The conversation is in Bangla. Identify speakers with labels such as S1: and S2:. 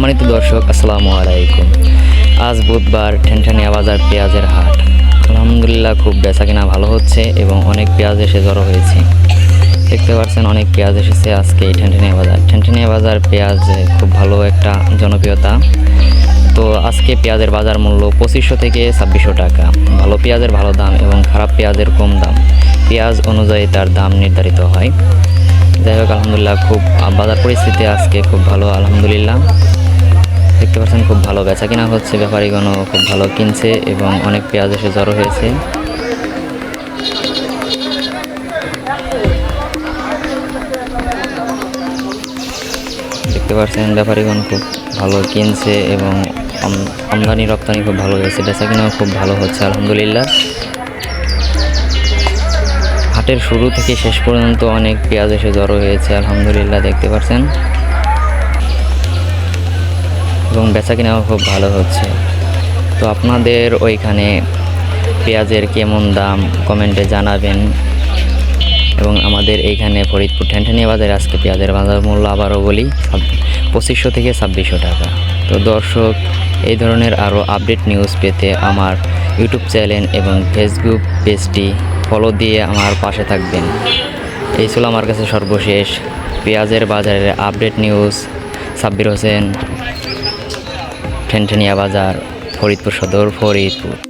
S1: সম্মানিত দর্শক, আসসালামু আলাইকুম। আজ বুধবার ঠেনঠানিয়া বাজার পেঁয়াজের হাট। আলহামদুলিল্লাহ খুব বেচা কিনা ভালো হচ্ছে এবং অনেক পেঁয়াজ এসে জড়ো হয়েছে। দেখতে পাচ্ছেন অনেক পেঁয়াজ এসেছে আজকে এই ঠেনঠানিয়া বাজার। ঠেনঠানিয়া বাজার পেঁয়াজ খুব ভালো একটা জনপ্রিয়তা। তো আজকে পেঁয়াজের বাজার মূল্য পঁচিশশো থেকে ছাব্বিশশো টাকা। ভালো পেঁয়াজের ভালো দাম এবং খারাপ পেঁয়াজের কম দাম। পেঁয়াজ অনুযায়ী তার দাম নির্ধারিত হয়। যাই হোক, আলহামদুলিল্লাহ খুব বাজার পরিস্থিতি আজকে খুব ভালো, আলহামদুলিল্লাহ। দেখতে পাচ্ছেন খুব ভালো বেচা কিনা হচ্ছে। ব্যাপারীগণও খুব ভালো কিনছে এবং অনেক পেঁয়াজ এসে জড়ো হয়েছে। দেখতে পাচ্ছেন ব্যাপারীগণ খুব ভালো কিনছে এবং আম- আমদানি রপ্তানি খুব ভালো হয়েছে। বেচা কিনাও খুব ভালো হচ্ছে, আলহামদুলিল্লাহ। হাটের শুরু থেকে শেষ পর্যন্ত অনেক পেঁয়াজ এসে জড়ো হয়েছে, আলহামদুলিল্লাহ, দেখতে পাচ্ছেন। এবং বেচা কিনাও খুব ভালো হচ্ছে। তো আপনাদের ওইখানে পেঁয়াজের কেমন দাম কমেন্টে জানাবেন এবং আমাদের এইখানে ফরিদপুর ঠ্যানঠানিয়া বাজারে আজকে পেঁয়াজের বাজার মূল্য আবারও বলি পঁচিশশো থেকে ছাব্বিশশো টাকা। তো দর্শক, এই ধরনের আরও আপডেট নিউজ পেতে আমার ইউটিউব চ্যানেল এবং ফেসবুক পেজটি ফলো দিয়ে আমার পাশে থাকবেন। এই ছিল আমার কাছে সর্বশেষ পেঁয়াজের বাজারের আপডেট নিউজ। সাব্বির হোসেন ঠেনঠেনিয়া বাজার ফরিদপুর সদর ফরিদপুর।